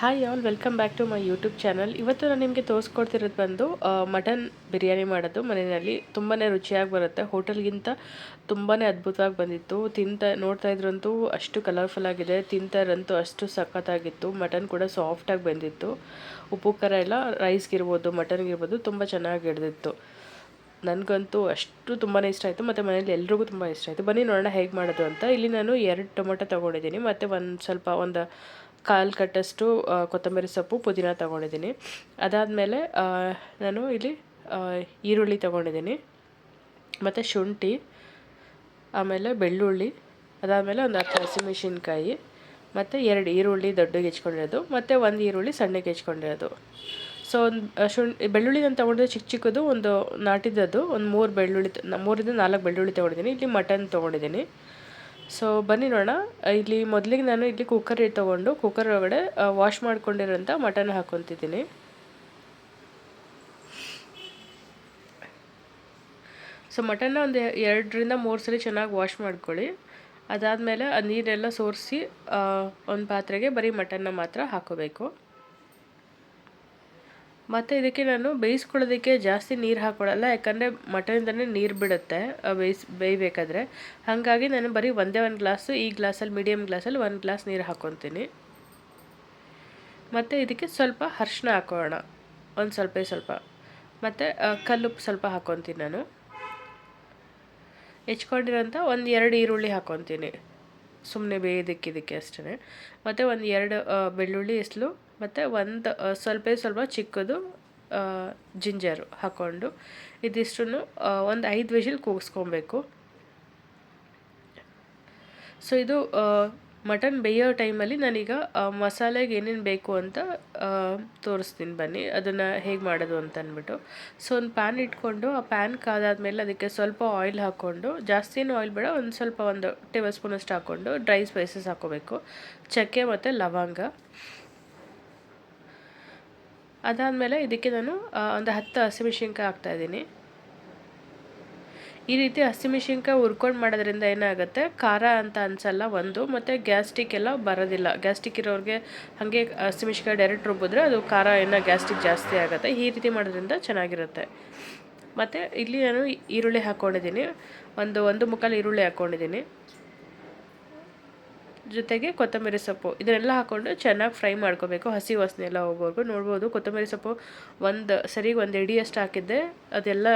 Hi all welcome back to my YouTube channel ಇವತ್ತು ನಾನು ನಿಮಗೆ ತೋರಿಸ್ಕೊಡ್ತಿರೋದು ಬಂದು ಮಟನ್ ಬಿರಿಯಾನಿ ಮಾಡೋದು. ಮನೆಯಲ್ಲಿ ತುಂಬಾ ರುಚಿಯಾಗಿ ಬರುತ್ತೆ. ಹೋಟೆಲ್ಗಿಂತ ತುಂಬಾ ಅದ್ಭುತವಾಗಿ ಬಂದಿತ್ತು. ತಿಂತ, ನೋಡ್ತಾ ಇದ್ರಂತೂ ಅಷ್ಟು ಕಲರ್ಫುಲ್ ಆಗಿದೆ. ತಿಂತಾರಂತೂ ಅಷ್ಟು ಸಖತ್ತಾಗಿತ್ತು. ಮಟನ್ ಕೂಡ ಸಾಫ್ಟಾಗಿ ಬಂದಿತ್ತು. ಉಪ್ಪು, ಖಾರ ಎಲ್ಲ ರೈಸ್ಗಿರ್ಬೋದು ಮಟನ್ಗಿರ್ಬೋದು ತುಂಬ ಚೆನ್ನಾಗಿ ಹಿಡ್ದಿತ್ತು. ನನಗಂತೂ ಅಷ್ಟು ತುಂಬಾ ಇಷ್ಟ ಆಯಿತು. ಮತ್ತು ಮನೇಲಿ ಎಲ್ರಿಗೂ ತುಂಬ ಇಷ್ಟ ಆಯಿತು. ಬನ್ನಿ ನೋಡೋಣ ಹೇಗೆ ಮಾಡೋದು ಅಂತ. ಇಲ್ಲಿ ನಾನು ಎರಡು ಟೊಮೊಟೊ ತೊಗೊಂಡಿದ್ದೀನಿ. ಮತ್ತು ಒಂದು ಸ್ವಲ್ಪ, ಒಂದು ಕಾಲು ಕಟ್ಟಷ್ಟು ಕೊತ್ತಂಬರಿ ಸೊಪ್ಪು, ಪುದೀನ ತೊಗೊಂಡಿದ್ದೀನಿ. ಅದಾದಮೇಲೆ ನಾನು ಇಲ್ಲಿ ಈರುಳ್ಳಿ ತೊಗೊಂಡಿದ್ದೀನಿ. ಮತ್ತು ಶುಂಠಿ, ಆಮೇಲೆ ಬೆಳ್ಳುಳ್ಳಿ, ಅದಾದಮೇಲೆ ಒಂದು ಹತ್ತು ಹಸಿಮೆಣಸಿನ್ಕಾಯಿ, ಮತ್ತು ಎರಡು ಈರುಳ್ಳಿ ದೊಡ್ಡಗೆ ಹೆಚ್ಕೊಂಡಿರೋದು, ಮತ್ತು ಒಂದು ಈರುಳ್ಳಿ ಸಣ್ಣಗೆ ಹೆಚ್ಕೊಂಡಿರೋದು. ಸೊ ಒಂದು ಶುಂ ಬೆಳ್ಳುಳ್ಳಿ ನಾನು ತೊಗೊಂಡಿದ್ದು ಚಿಕ್ಕ ಚಿಕ್ಕದು, ಒಂದು ನಾಟಿದ್ದದು ಒಂದು ಮೂರು ಬೆಳ್ಳುಳ್ಳಿ ಮೂರಿಂದ ನಾಲ್ಕು ಬೆಳ್ಳುಳ್ಳಿ ತೊಗೊಂಡಿದ್ದೀನಿ. ಇಲ್ಲಿ ಮಟನ್ ತೊಗೊಂಡಿದ್ದೀನಿ. ಸೊ ಬನ್ನಿ ನೋಡೋಣ. ಇಲ್ಲಿ ಮೊದಲಿಗೆ ನಾನು ಇಲ್ಲಿ ಕುಕ್ಕರ್ ತೊಗೊಂಡು ಕುಕ್ಕರ್ ಒಳಗಡೆ ವಾಶ್ ಮಾಡ್ಕೊಂಡಿರೋಂಥ ಮಟನ್ ಹಾಕ್ಕೊತಿದ್ದೀನಿ ಸೊ ಮಟನ್ನ ಒಂದು ಎರಡರಿಂದ ಮೂರು ಸಲ ಚೆನ್ನಾಗಿ ವಾಶ್ ಮಾಡ್ಕೊಳ್ಳಿ. ಅದಾದಮೇಲೆ ಆ ನೀರೆಲ್ಲ ಸೋರಿಸಿ ಒಂದು ಪಾತ್ರೆಗೆ ಬರೀ ಮಟನ್ನ ಮಾತ್ರ ಹಾಕೋಬೇಕು. ಮತ್ತು ಇದಕ್ಕೆ ನಾನು ಬೇಯಿಸ್ಕೊಳ್ಳೋದಕ್ಕೆ ಜಾಸ್ತಿ ನೀರು ಹಾಕ್ಕೊಳ್ಳಲ್ಲ ಯಾಕಂದರೆ ಮಟನಿಂದನೇ ನೀರು ಬಿಡುತ್ತೆ ಬೇಯಿಸ್, ಬೇಯಬೇಕಾದ್ರೆ. ಹಾಗಾಗಿ ನಾನು ಬರೀ ಒಂದೇ ಒಂದು ಗ್ಲಾಸು, ಈ ಗ್ಲಾಸಲ್ಲಿ ಮೀಡಿಯಮ್ ಗ್ಲಾಸಲ್ಲಿ ಒಂದು ಗ್ಲಾಸ್ ನೀರು ಹಾಕ್ಕೊತೀನಿ ಮತ್ತು ಇದಕ್ಕೆ ಸ್ವಲ್ಪ ಅರ್ಶಿನ ಹಾಕೋಣ, ಒಂದು ಸ್ವಲ್ಪ ಸ್ವಲ್ಪ. ಮತ್ತು ಕಲ್ಲು ಸ್ವಲ್ಪ ಹಾಕ್ಕೊತೀನಿ ನಾನು. ಹೆಚ್ಕೊಂಡಿರೋಂಥ ಒಂದು ಎರಡು ಈರುಳ್ಳಿ ಹಾಕ್ಕೊತೀನಿ ಸುಮ್ಮನೆ ಬೇಯೋದಕ್ಕಿದಕ್ಕೆ ಅಷ್ಟೇ ಮತ್ತು ಒಂದು ಎರಡು ಬೆಳ್ಳುಳ್ಳಿ ಎಸ್ಲು ಮತ್ತು ಒಂದು ಸ್ವಲ್ಪ ಸ್ವಲ್ಪ ಚಿಕ್ಕದು ಜಿಂಜರು ಹಾಕ್ಕೊಂಡು ಇದಿಷ್ಟನ್ನು ಒಂದು ಐದು ವಿಷಲ್ ಕೂಗಿಸ್ಕೊಬೇಕು. ಸೊ ಇದು ಮಟನ್ ಬೇಯೋ ಟೈಮಲ್ಲಿ ನಾನೀಗ ಮಸಾಲೆಗೆ ಏನೇನು ಬೇಕು ಅಂತ ತೋರಿಸ್ತೀನಿ ಬನ್ನಿ. ಅದನ್ನು ಹೇಗೆ ಮಾಡೋದು ಅಂತ ಅಂದ್ಬಿಟ್ಟು. ಸೊ, ಒಂದು ಪ್ಯಾನ್ ಇಟ್ಕೊಂಡು, ಆ ಪ್ಯಾನ್ ಕಾದಾದ್ಮೇಲೆ ಅದಕ್ಕೆ ಸ್ವಲ್ಪ ಆಯಿಲ್ ಹಾಕ್ಕೊಂಡು ಜಾಸ್ತಿನೂ ಆಯಿಲ್ ಬೇಡ, ಒಂದು ಸ್ವಲ್ಪ ಒಂದು ಟೇಬಲ್ ಸ್ಪೂನಷ್ಟು ಹಾಕ್ಕೊಂಡು ಡ್ರೈ ಸ್ಪೈಸಸ್ ಹಾಕೋಬೇಕು. ಚಕ್ಕೆ ಮತ್ತು ಲವಂಗ. ಅದಾದಮೇಲೆ ಇದಕ್ಕೆ ನಾನು ಒಂದು ಹತ್ತು ಹಸಿಮೆಣ್ಸಿನ್ಕಾಯಿ ಹಾಕ್ತಾಯಿದ್ದೀನಿ ಈ ರೀತಿ ಹಸಿಮೆಣ್ಸಿನ್ಕಾಯಿ ಹುರ್ಕೊಂಡು ಮಾಡೋದ್ರಿಂದ ಏನಾಗುತ್ತೆ? ಖಾರ ಅಂತ ಅನಿಸಲ್ಲ ಒಂದು, ಮತ್ತು ಗ್ಯಾಸ್ಟಿಕ್ ಎಲ್ಲ ಬರೋದಿಲ್ಲ. ಗ್ಯಾಸ್ಟಿಕ್ ಇರೋರಿಗೆ ಹಾಗೆ ಹಸಿಮೆಣ್ಸಿನ್ಕಾಯಿ ಡೈರೆಕ್ಟ್ ರುಬ್ಬಿದ್ರೆ ಅದು ಖಾರ ಏನೋ ಗ್ಯಾಸ್ಟಿಕ್ ಜಾಸ್ತಿ ಆಗುತ್ತೆ. ಈ ರೀತಿ ಮಾಡೋದ್ರಿಂದ ಚೆನ್ನಾಗಿರುತ್ತೆ. ಮತ್ತು ಇಲ್ಲಿ ನಾನು ಈರುಳ್ಳಿ ಹಾಕ್ಕೊಂಡಿದ್ದೀನಿ ಒಂದು ಒಂದು ಮುಕ್ಕಾಲು ಈರುಳ್ಳಿ ಹಾಕ್ಕೊಂಡಿದ್ದೀನಿ ಜೊತೆಗೆ ಕೊತ್ತಂಬರಿ ಸೊಪ್ಪು. ಇದನ್ನೆಲ್ಲ ಹಾಕ್ಕೊಂಡು ಚೆನ್ನಾಗಿ ಫ್ರೈ ಮಾಡ್ಕೋಬೇಕು. ಹಸಿ ವಾಸನೆ ಎಲ್ಲ ಹೋಗೋವರೆಗೂ. ನೋಡ್ಬೋದು, ಕೊತ್ತಂಬರಿ ಸೊಪ್ಪು ಒಂದು ಸರಿಗೆ ಒಂದು ಇಡಿಯಷ್ಟು ಹಾಕಿದ್ದೆ. ಅದೆಲ್ಲ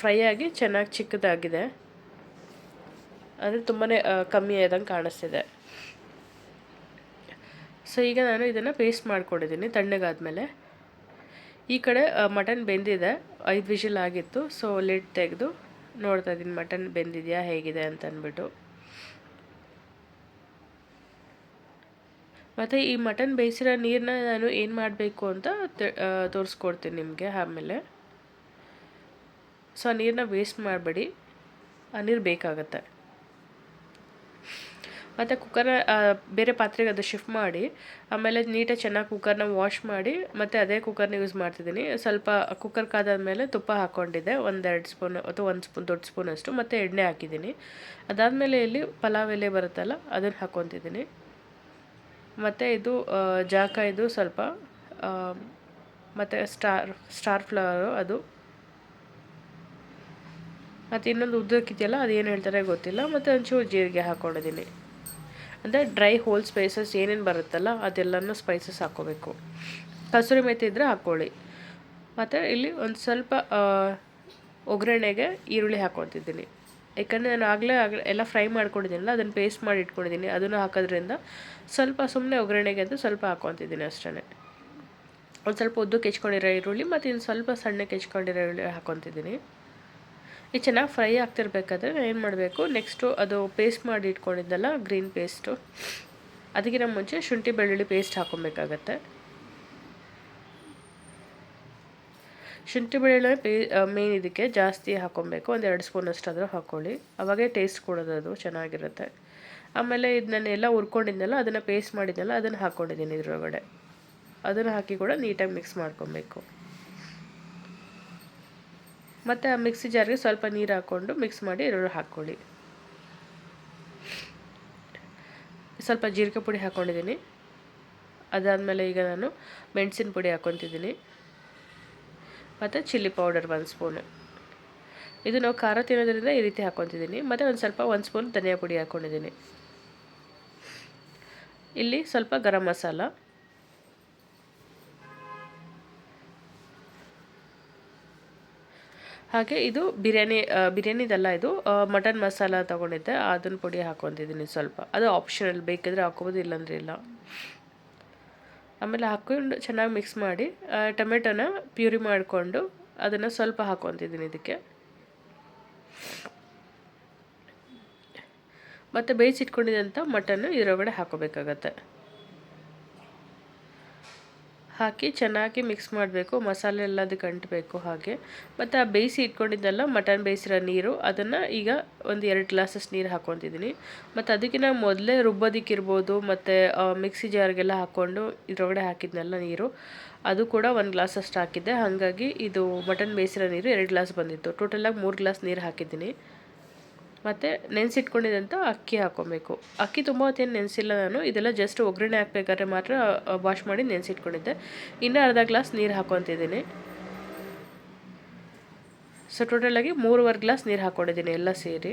ಫ್ರೈ ಆಗಿ ಚೆನ್ನಾಗಿ ಚಿಕ್ಕದಾಗಿದೆ. ಅಂದರೆ ತುಂಬಾ ಕಮ್ಮಿ ಆದಂಗೆ ಕಾಣಿಸ್ತಿದೆ. ಸೊ ಈಗ ನಾನು ಇದನ್ನು ಪೇಸ್ಟ್ ಮಾಡ್ಕೊಂಡಿದ್ದೀನಿ ತಣ್ಣಗಾದಮೇಲೆ. ಈ ಕಡೆ ಮಟನ್ ಬೆಂದಿದೆ. ಐದು ವಿಷಲ್ ಆಗಿತ್ತು. ಸೊ ಲಿಡ್ ತೆಗೆದು ನೋಡ್ತಾ ಇದ್ದೀನಿ ಮಟನ್ ಬೆಂದಿದೆಯಾ, ಹೇಗಿದೆ ಅಂತ ಅಂದ್ಬಿಟ್ಟು. ಮತ್ತು ಈ ಮಟನ್ ಬೇಯಿಸಿರೋ ನೀರನ್ನ ನಾನು ಏನು ಮಾಡಬೇಕು ಅಂತ ತೋರಿಸ್ಕೊಡ್ತೀನಿ ನಿಮಗೆ ಆಮೇಲೆ. ಸೊ ಆ ನೀರನ್ನ ವೇಸ್ಟ್ ಮಾಡಬೇಡಿ. ಆ, ನೀರು ಬೇಕಾಗತ್ತೆ. ಮತ್ತು ಕುಕ್ಕರ್ ಬೇರೆ ಪಾತ್ರೆಗೆ ಅದು ಶಿಫ್ಟ್ ಮಾಡಿ, ಆಮೇಲೆ ನೀಟಾಗಿ ಚೆನ್ನಾಗಿ ಕುಕ್ಕರ್ನ ವಾಶ್ ಮಾಡಿ, ಮತ್ತು ಅದೇ ಕುಕ್ಕರ್ನ ಯೂಸ್ ಮಾಡ್ತಿದ್ದೀನಿ. ಸ್ವಲ್ಪ ಕುಕ್ಕರ್ ಕಾದಾದ್ಮೇಲೆ ತುಪ್ಪ ಹಾಕ್ಕೊಂಡಿದ್ದೆ ಒಂದೆರಡು ಸ್ಪೂನ್ ಅಥವಾ ಒಂದು ಸ್ಪೂನ್ ದೊಡ್ಡ ಸ್ಪೂನಷ್ಟು ಮತ್ತು ಎಣ್ಣೆ ಹಾಕಿದ್ದೀನಿ. ಅದಾದಮೇಲೆ ಇಲ್ಲಿ ಪಲಾವ್ ಎಲೆ ಬರುತ್ತಲ್ಲ ಅದನ್ನು ಹಾಕ್ಕೊತಿದ್ದೀನಿ ಮತ್ತು ಇದು ಜಾಕ ಇದು ಸ್ವಲ್ಪ ಮತ್ತು ಸ್ಟಾರ್ ಸ್ಟಾರ್ ಫ್ಲವರು ಅದು ಮತ್ತು ಇನ್ನೊಂದು ಉದ್ದಕ್ಕಿದೆಯಲ್ಲ ಅದೇನು ಹೇಳ್ತಾರೆ ಗೊತ್ತಿಲ್ಲ. ಮತ್ತು ಒಂಚೂರು ಜೀರಿಗೆ ಹಾಕ್ಕೊಂಡಿದ್ದೀನಿ ಅಂದರೆ ಡ್ರೈ ಹೋಲ್ ಸ್ಪೈಸಸ್ ಏನೇನು ಬರುತ್ತಲ್ಲ, ಅದೆಲ್ಲನೂ ಸ್ಪೈಸಸ್ ಹಾಕ್ಕೋಬೇಕು. ಕಸೂರಿ ಮೆಥಿ ಇದ್ದರೆ ಹಾಕ್ಕೊಳ್ಳಿ. ಮತ್ತು ಇಲ್ಲಿ ಒಂದು ಸ್ವಲ್ಪ ಒಗ್ಗರಣೆಗೆ ಈರುಳ್ಳಿ ಹಾಕ್ಕೊಳ್ತಿದ್ದೀನಿ. ಯಾಕಂದರೆ ನಾನು ಆಗಲೇ ಆಗ ಎಲ್ಲ ಫ್ರೈ ಮಾಡ್ಕೊಂಡಿದ್ದೀನಲ್ಲ, ಅದನ್ನು ಪೇಸ್ಟ್ ಮಾಡಿ ಇಟ್ಕೊಂಡಿದ್ದೀನಿ. ಅದನ್ನು ಹಾಕೋದ್ರಿಂದ ಸ್ವಲ್ಪ ಸುಮ್ಮನೆ ಒಗ್ಗರಣೆಗೆ ಅಂತ ಸ್ವಲ್ಪ ಹಾಕ್ಕೊತಿದ್ದೀನಿ ಅಷ್ಟೇ ಒಂದು ಸ್ವಲ್ಪ ಉದ್ದು ಕೆಚ್ಕೊಂಡಿರೋ ಈರುಳ್ಳಿ, ಮತ್ತು ಇನ್ನು ಸ್ವಲ್ಪ ಸಣ್ಣ ಕೆಚ್ಕೊಂಡಿರೋ ಈರುಳ್ಳಿ ಹಾಕ್ಕೊತಿದ್ದೀನಿ ಇದು ಚೆನ್ನಾಗಿ ಫ್ರೈ ಆಗ್ತಿರ್ಬೇಕಾದ್ರೆ ಏನು ಮಾಡಬೇಕು? ನೆಕ್ಸ್ಟು ಅದು ಪೇಸ್ಟ್ ಮಾಡಿ ಇಟ್ಕೊಂಡಿದ್ದಲ್ಲ ಗ್ರೀನ್ ಪೇಸ್ಟು ಅದಕ್ಕಿಂತ ಮುಂಚೆ ಶುಂಠಿ ಬೆಳ್ಳುಳ್ಳಿ ಪೇಸ್ಟ್ ಹಾಕೊಬೇಕಾಗತ್ತೆ ಶುಂಠಿ ಬೆಳ್ಳುಳ್ಳಿ ಪೇ ಮೇನ್ ಇದಕ್ಕೆ ಜಾಸ್ತಿ ಹಾಕ್ಕೊಬೇಕು. ಒಂದು ಎರಡು ಸ್ಪೂನ್ ಅಷ್ಟಾದರೂ ಹಾಕ್ಕೊಳ್ಳಿ. ಅವಾಗೇ ಟೇಸ್ಟ್ ಕೊಡೋದು ಅದು, ಚೆನ್ನಾಗಿರುತ್ತೆ. ಆಮೇಲೆ ಇದು ನಾನು ಎಲ್ಲ ಹುರ್ಕೊಂಡಿದ್ನಲ್ಲ, ಅದನ್ನು ಪೇಸ್ಟ್ ಮಾಡಿದ್ನಲ್ಲ, ಅದನ್ನು ಹಾಕ್ಕೊಂಡಿದ್ದೀನಿ ಇದ್ರೊಳಗಡೆ. ಅದನ್ನು ಹಾಕಿ ಕೂಡ ನೀಟಾಗಿ ಮಿಕ್ಸ್ ಮಾಡ್ಕೊಬೇಕು. ಮತ್ತು ಆ ಮಿಕ್ಸಿ ಜಾರ್ಗೆ ಸ್ವಲ್ಪ ನೀರು ಹಾಕ್ಕೊಂಡು ಮಿಕ್ಸ್ ಮಾಡಿ ಈರುಳ್ಳಿ ಹಾಕ್ಕೊಳ್ಳಿ. ಸ್ವಲ್ಪ ಜೀರಿಗೆ ಪುಡಿ ಹಾಕ್ಕೊಂಡಿದ್ದೀನಿ ಅದಾದಮೇಲೆ ಈಗ ನಾನು ಮೆಣಸಿನ ಪುಡಿ ಹಾಕ್ಕೊತಿದ್ದೀನಿ. ಮತ್ತು ಚಿಲ್ಲಿ ಪೌಡರ್ ಒಂದು ಸ್ಪೂನು ಇದು ನಾವು ಖಾರ ತಿನ್ನೋದ್ರಿಂದ ಈ ರೀತಿ ಹಾಕ್ಕೊತಿದ್ದೀನಿ. ಮತ್ತು ಒಂದು ಸ್ವಲ್ಪ ಒಂದು ಸ್ಪೂನ್ ಧನಿಯಾ ಪುಡಿ ಹಾಕ್ಕೊಂಡಿದ್ದೀನಿ. ಇಲ್ಲಿ ಸ್ವಲ್ಪ ಗರಂ ಮಸಾಲ. ಹಾಗೆ ಇದು ಬಿರಿಯಾನಿ ಬಿರಿಯಾನಿದಲ್ಲ ಇದು ಮಟನ್ ಮಸಾಲ ತೊಗೊಂಡಿದ್ದೆ, ಅದನ್ನ ಪುಡಿ ಹಾಕೊಂಡಿದ್ದೀನಿ ಸ್ವಲ್ಪ. ಅದು ಆಪ್ಷನಲ್ ಬೇಕಿದ್ರೆ ಹಾಕೋಬೋದು, ಇಲ್ಲಾಂದ್ರೆ ಇಲ್ಲ. ಆಮೇಲೆ ಹಾಕ್ಕೊಂಡು ಚೆನ್ನಾಗಿ ಮಿಕ್ಸ್ ಮಾಡಿ ಟೊಮೆಟೊನ ಪ್ಯೂರಿ ಮಾಡಿಕೊಂಡು ಅದನ್ನು ಸ್ವಲ್ಪ ಹಾಕ್ಕೊತಿದ್ದೀನಿ ಇದಕ್ಕೆ. ಮತ್ತು ಬೇಯಿಸಿಟ್ಕೊಂಡಿದ್ದಂಥ ಮಟನ್ನು ಇದರೊಳಗಡೆ ಹಾಕೋಬೇಕಾಗತ್ತೆ. ಹಾಕಿ ಚೆನ್ನಾಗಿ ಮಿಕ್ಸ್ ಮಾಡಬೇಕು. ಮಸಾಲೆ ಎಲ್ಲ ಅದಕ್ಕೆ ಅಂಟಬೇಕು ಹಾಗೆ. ಮತ್ತು ಆ ಬೇಯಿಸಿ ಇಟ್ಕೊಂಡಿದ್ದೆಲ್ಲ ಮಟನ್ ಬೇಯಿಸಿರೋ ನೀರು, ಅದನ್ನು ಈಗ ಒಂದು ಎರಡು ಗ್ಲಾಸಸ್ ನೀರು ಹಾಕ್ಕೊತಿದ್ದೀನಿ ಮತ್ತು ಅದಕ್ಕಿಂತ ಮೊದಲೇ ರುಬ್ಬೋದಕ್ಕಿರ್ಬೋದು, ಮತ್ತು ಮಿಕ್ಸಿ ಜಾರ್ಗೆಲ್ಲ ಹಾಕ್ಕೊಂಡು ಇದರೊಳಗಡೆ ಹಾಕಿದ್ನೆಲ್ಲ ನೀರು. ಅದು ಕೂಡ ಒಂದು ಗ್ಲಾಸ್ ಅಷ್ಟು ಹಾಕಿದ್ದೆ. ಹಾಗಾಗಿ ಇದು ಮಟನ್ ಬೇಯಿಸಿರೋ ನೀರು ಎರಡು ಗ್ಲಾಸ್ ಬಂದಿತ್ತು. ಟೋಟಲಾಗಿ ಮೂರು ಗ್ಲಾಸ್ ನೀರು ಹಾಕಿದ್ದೀನಿ. ಮತ್ತು ನೆನೆಸಿಟ್ಕೊಂಡಿದ್ದಂಥ ಅಕ್ಕಿ ಹಾಕ್ಕೊಬೇಕು ಅಕ್ಕಿ ತುಂಬ ಹೊತ್ತೇನು ನೆನೆಸಿಲ್ಲ ನಾನು. ಇದೆಲ್ಲ ಜಸ್ಟ್ ಒಗ್ಗರಣೆ ಹಾಕ್ಬೇಕಾದ್ರೆ ಮಾತ್ರ ವಾಶ್ ಮಾಡಿ ನೆನೆಸಿಟ್ಕೊಂಡಿದ್ದೆ. ಇನ್ನೂ ಅರ್ಧ ಗ್ಲಾಸ್ ನೀರು ಹಾಕ್ಕೊತಿದ್ದೀನಿ ಸೊ ಟೋಟಲಾಗಿ ಮೂರುವರೆ ಗ್ಲಾಸ್ ನೀರು ಹಾಕ್ಕೊಂಡಿದ್ದೀನಿ ಎಲ್ಲ ಸೇರಿ.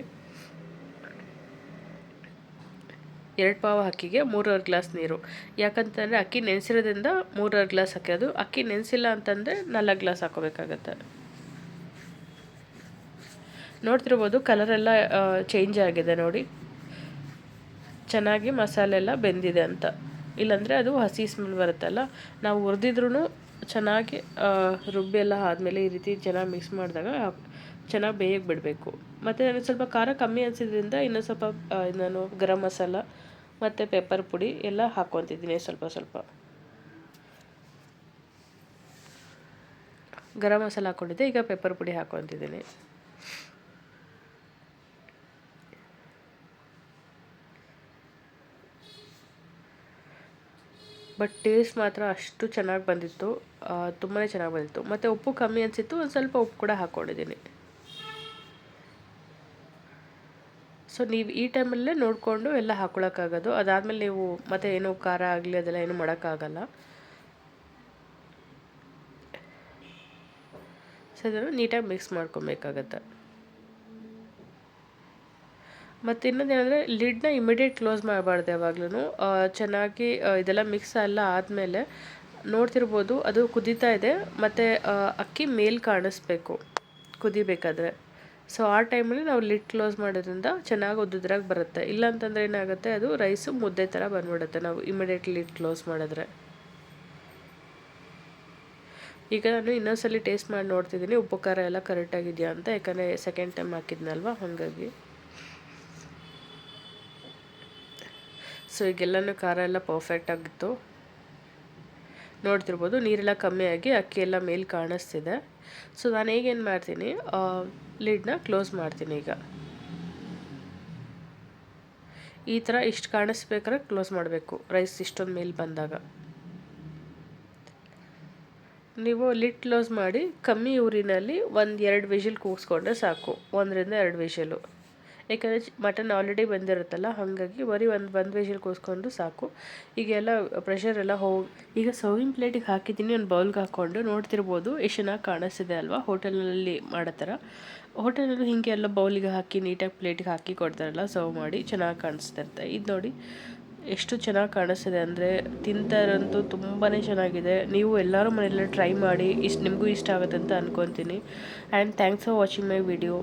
ಎರಡು ಪಾವ ಅಕ್ಕಿಗೆ ಮೂರುವರೆ ಗ್ಲಾಸ್ ನೀರು. ಯಾಕಂತಂದರೆ ಅಕ್ಕಿ ನೆನೆಸಿರೋದ್ರಿಂದ ಮೂರುವರೆ ಗ್ಲಾಸ್ ಹಾಕಿರೋದು. ಅಕ್ಕಿ ನೆನೆಸಿಲ್ಲ ಅಂತಂದರೆ ನಾಲ್ಕು ಗ್ಲಾಸ್ ಹಾಕೋಬೇಕಾಗತ್ತೆ. ನೋಡ್ತಿರ್ಬೋದು ಕಲರೆಲ್ಲ ಚೇಂಜ್ ಆಗಿದೆ ನೋಡಿ. ಚೆನ್ನಾಗಿ ಮಸಾಲೆ ಎಲ್ಲ ಬೆಂದಿದೆ ಅಂತ. ಇಲ್ಲಾಂದರೆ ಅದು ಹಸಿ ಸ್ಮೆಲ್ ಬರುತ್ತಲ್ಲ, ನಾವು ಹುರಿದಿದ್ರೂ ಚೆನ್ನಾಗಿ ರುಬ್ಬಿ ಎಲ್ಲ ಆದಮೇಲೆ ಈ ರೀತಿ ಚೆನ್ನಾಗಿ ಮಿಕ್ಸ್ ಮಾಡಿದಾಗ ಚೆನ್ನಾಗಿ ಬೇಯಕ್ಕೆ ಬಿಡಬೇಕು. ಮತ್ತು ನನಗೆ ಸ್ವಲ್ಪ ಖಾರ ಕಮ್ಮಿ ಅನಿಸಿದ್ರಿಂದ ಇನ್ನೂ ಸ್ವಲ್ಪ ನಾನು ಗರಂ ಮಸಾಲ ಮತ್ತು ಪೆಪ್ಪರ್ ಪುಡಿ ಎಲ್ಲ ಹಾಕ್ಕೊತಿದ್ದೀನಿ ಸ್ವಲ್ಪ ಸ್ವಲ್ಪ. ಗರಂ ಮಸಾಲ ಹಾಕ್ಕೊಂಡಿದ್ದೆ ಈಗ ಪೆಪ್ಪರ್ ಪುಡಿ ಹಾಕ್ಕೊತಿದ್ದೀನಿ ಬಟ್ ಟೇಸ್ಟ್ ಮಾತ್ರ ಅಷ್ಟು ಚೆನ್ನಾಗಿ ಬಂದಿತ್ತು. ತುಂಬಾ ಚೆನ್ನಾಗಿ ಬಂದಿತ್ತು. ಮತ್ತು ಉಪ್ಪು ಕಮ್ಮಿ ಅನಿಸಿತ್ತು, ಒಂದು ಸ್ವಲ್ಪ ಉಪ್ಪು ಕೂಡ ಹಾಕ್ಕೊಂಡಿದ್ದೀನಿ ಸೊ ನೀವು ಈ ಟೈಮಲ್ಲೇ ನೋಡಿಕೊಂಡು ಎಲ್ಲ ಹಾಕ್ಕೊಳಕ್ಕಾಗೋದು ಅದಾದಮೇಲೆ ನೀವು ಮತ್ತೆ ಏನು ಖಾರ ಆಗಲಿ ಅದೆಲ್ಲ ಏನು ಮಾಡೋಕ್ಕಾಗಲ್ಲ. ಸೊ ಅದನ್ನು ನೀಟಾಗಿ ಮಿಕ್ಸ್ ಮಾಡ್ಕೊಬೇಕಾಗತ್ತೆ. ಮತ್ತು ಇನ್ನೊಂದು ಏನಂದರೆ ಲಿಡ್ನ ಇಮಿಡಿಯೇಟ್ ಕ್ಲೋಸ್ ಮಾಡಬಾರ್ದು ಯಾವಾಗ್ಲೂ ಚೆನ್ನಾಗಿ ಇದೆಲ್ಲ ಮಿಕ್ಸ್ ಎಲ್ಲ ಆದಮೇಲೆ ನೋಡ್ತಿರ್ಬೋದು, ಅದು ಕುದೀತಾ ಇದೆ. ಮತ್ತು ಅಕ್ಕಿ ಮೇಲೆ ಕಾಣಿಸ್ಬೇಕು, ಕುದಿಬೇಕಾದ್ರೆ. ಸೊ ಆ ಟೈಮಲ್ಲಿ ನಾವು ಲಿಡ್ ಕ್ಲೋಸ್ ಮಾಡೋದ್ರಿಂದ ಚೆನ್ನಾಗಿ ಉದ್ದುದ್ರಾಗಿ ಬರುತ್ತೆ. ಇಲ್ಲ ಅಂತಂದರೆ ಏನಾಗುತ್ತೆ, ಅದು ರೈಸು ಮುದ್ದೆ ಥರ ಬಂದ್ಬಿಡುತ್ತೆ ನಾವು ಇಮಿಡಿಯೇಟ್ ಲಿಡ್ ಕ್ಲೋಸ್ ಮಾಡಿದ್ರೆ. ಈಗ ನಾನು ಇನ್ನೊಂದ್ಸಲಿ ಟೇಸ್ಟ್ ಮಾಡಿ ನೋಡ್ತಿದ್ದೀನಿ. ಉಪ್ಪು ಖಾರ ಎಲ್ಲ ಕರೆಕ್ಟಾಗಿದೆಯಾ ಅಂತ. ಯಾಕಂದರೆ ಸೆಕೆಂಡ್ ಟೈಮ್ ಹಾಕಿದ್ನಲ್ವ, ಹಾಗಾಗಿ. ಸೊ ಈಗೆಲ್ಲನೂ ಖಾರ ಎಲ್ಲ ಪರ್ಫೆಕ್ಟ್ ಆಗಿತ್ತು. ನೋಡ್ತಿರ್ಬೋದು, ನೀರೆಲ್ಲ ಕಮ್ಮಿ ಆಗಿ ಅಕ್ಕಿ ಎಲ್ಲ ಮೇಲೆ ಕಾಣಿಸ್ತಿದೆ. ಸೊ ನಾನು ಈಗೇನು ಮಾಡ್ತೀನಿ ಲಿಡ್ನ ಕ್ಲೋಸ್ ಮಾಡ್ತೀನಿ ಈಗ. ಈ ಥರ ಇಷ್ಟು ಕಾಣಿಸ್ಬೇಕಾದ್ರೆ ಕ್ಲೋಸ್ ಮಾಡಬೇಕು ರೈಸ್ ಇಷ್ಟೊಂದು ಮೇಲೆ ಬಂದಾಗ. ನೀವು ಲಿಡ್ ಕ್ಲೋಸ್ ಮಾಡಿ, ಕಮ್ಮಿ ಊರಿನಲ್ಲಿ ಒಂದು ಎರಡು ವಿಷಲ್ ಕೂಗಿಸ್ಕೊಂಡ್ರೆ ಸಾಕು, ಒಂದರಿಂದ ಎರಡು ವಿಷಲು. ಯಾಕಂದರೆ ಮಟನ್ ಆಲ್ರೆಡಿ ಬಂದಿರುತ್ತಲ್ಲ, ಹಾಗಾಗಿ ಬರೀ ಒಂದು ಒಂದು ವಿಷಲ್ ಕೂಸ್ಕೊಂಡು ಸಾಕು. ಈಗೆಲ್ಲ ಪ್ರೆಷರ್ ಎಲ್ಲ ಹೋಗಿ, ಈಗ ಸರ್ವಿಂಗ್ ಪ್ಲೇಟಿಗೆ ಹಾಕಿದ್ದೀನಿ, ಒಂದು ಬೌಲ್ಗೆ ಹಾಕ್ಕೊಂಡು ನೋಡ್ತಿರ್ಬೋದು, ಎಷ್ಟು ಚೆನ್ನಾಗಿ ಕಾಣಿಸ್ತಿದೆ ಅಲ್ವಾ? ಹೋಟೆಲ್ನಲ್ಲಿ ಮಾಡೋ ಥರ. ಹೋಟೆಲಲ್ಲಿ ಹೀಗೆ ಎಲ್ಲ ಬೌಲಿಗೆ ಹಾಕಿ ನೀಟಾಗಿ ಪ್ಲೇಟಿಗೆ ಹಾಕಿ ಕೊಡ್ತಾರಲ್ಲ ಸರ್ವ್ ಮಾಡಿ ಚೆನ್ನಾಗಿ ಕಾಣಿಸ್ತಿರುತ್ತೆ ಇದು ನೋಡಿ, ಎಷ್ಟು ಚೆನ್ನಾಗಿ ಕಾಣಿಸ್ತಿದೆ ಅಂದರೆ ತಿಂತಾರಂತೂ ತುಂಬಾ ಚೆನ್ನಾಗಿದೆ. ನೀವು ಎಲ್ಲರೂ ಮನೆಯಲ್ಲ ಟ್ರೈ ಮಾಡಿ, ಇಷ್ಟು ನಿಮಗೂ ಇಷ್ಟ ಆಗುತ್ತೆ ಅಂತ ಅಂದ್ಕೊತೀನಿ and thanks for watching my video